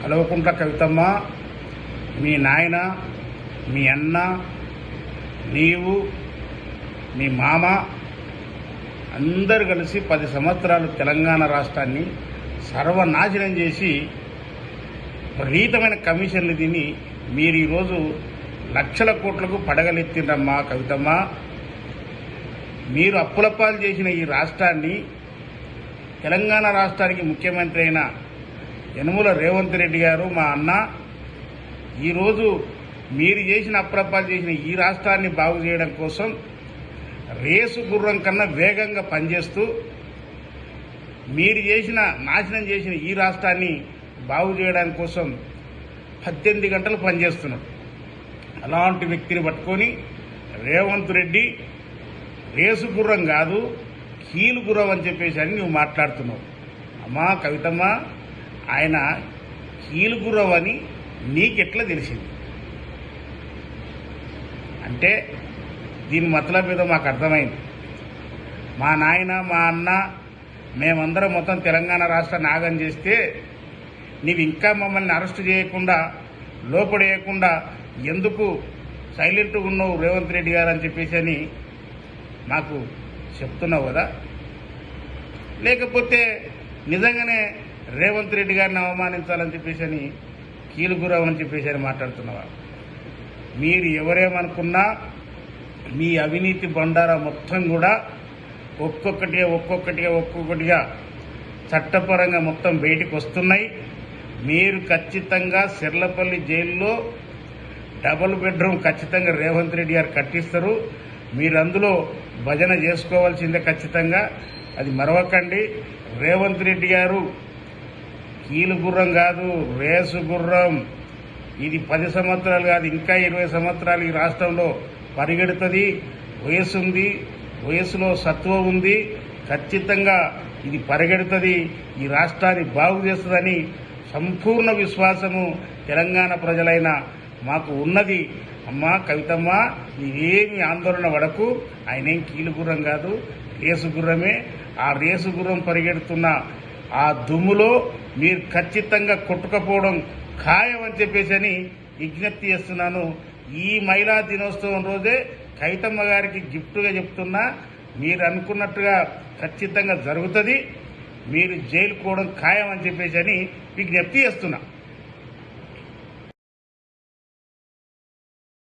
కలవకుంట్ల కవితమ్మ మీ నాయన మీ అన్న నీవు మీ మామ అందరు కలిసి పది సంవత్సరాలు తెలంగాణ రాష్ట్రాన్ని సర్వనాశనం చేసి విపరీతమైన కమిషన్లు తిని మీరు ఈరోజు లక్షల కోట్లకు పడగలెత్తిండ్రమ్మా కవితమ్మ మీరు అప్పులపాలు చేసిన ఈ రాష్ట్రాన్ని తెలంగాణ రాష్ట్రానికి ముఖ్యమంత్రి అయిన యనుమల రేవంత్ రెడ్డి గారు మా అన్న ఈరోజు మీరు చేసిన అప్రపాలు చేసిన ఈ రాష్ట్రాన్ని బాగు చేయడం కోసం రేసు గుర్రం కన్నా వేగంగా పనిచేస్తూ మీరు చేసిన నాశనం చేసిన ఈ రాష్ట్రాన్ని బాగు చేయడానికి కోసం పద్దెనిమిది గంటలు పనిచేస్తున్నాడు అలాంటి వ్యక్తిని పట్టుకొని రేవంత్ రెడ్డి రేసు గుర్రం కాదు కీలు గుర్రం అని చెప్పేసి అని నువ్వు మాట్లాడుతున్నావు. అమ్మా కవితమ్మ ఆయన కీలుగురవ్ అని నీకెట్లా తెలిసింది? అంటే దీని మతలబ్ మీద మాకు అర్థమైంది. మా నాయన మా అన్న మేమందరం మొత్తం తెలంగాణ రాష్ట్ర నాగం చేస్తే నీవు ఇంకా మమ్మల్ని అరెస్ట్ చేయకుండా లోపడేయకుండా ఎందుకు సైలెంట్గా ఉన్నావు రేవంత్ రెడ్డి గారు అని చెప్పేసి అని మాకు చెప్తున్నావు కదా? లేకపోతే నిజంగానే రేవంత్ రెడ్డి గారిని అవమానించాలని చెప్పేసి అని కీలుగురావు అని చెప్పేసి అని మాట్లాడుతున్నావా మీరు ఎవరేమనుకున్నా మీ అవినీతి బండారా మొత్తం కూడా ఒక్కొక్కటిగా ఒక్కొక్కటిగా ఒక్కొక్కటిగా చట్టపరంగా మొత్తం బయటికి వస్తున్నాయి. మీరు ఖచ్చితంగా సిర్లపల్లి జైల్లో డబుల్ బెడ్రూమ్ ఖచ్చితంగా రేవంత్ రెడ్డి గారు కట్టిస్తారు. మీరు అందులో భజన చేసుకోవాల్సిందే ఖచ్చితంగా. అది మరవకండి. రేవంత్ రెడ్డి గారు కీలు గుర్రం కాదు రేసు గుర్రం. ఇది పది సంవత్సరాలు కాదు ఇంకా ఇరవై సంవత్సరాలు ఈ రాష్ట్రంలో పరిగెడుతుంది. వయసు ఉంది వయసులో సత్వం ఉంది. ఖచ్చితంగా ఇది పరిగెడుతుంది. ఈ రాష్ట్రాన్ని బాగు చేస్తుందని సంపూర్ణ విశ్వాసము తెలంగాణ ప్రజలైన మాకు ఉన్నది. అమ్మా కవితమ్మ నీవేమి ఆందోళన పడకు. ఆయన ఏం కీలుగుర్రం కాదు రేసు గుర్రమే. ఆ రేసు గుర్రం పరిగెడుతున్న ఆ దుమ్ములో మీరు ఖచ్చితంగా కొట్టుకపోవడం ఖాయం అని చెప్పేసి అని విజ్ఞప్తి చేస్తున్నాను. ఈ మహిళా దినోత్సవం రోజే కైతమ్మ గారికి గిఫ్ట్గా చెప్తున్నా మీరు అనుకున్నట్టుగా ఖచ్చితంగా జరుగుతుంది. మీరు జైలు పోవడం ఖాయం అని చెప్పేసి అని విజ్ఞప్తి చేస్తున్నా.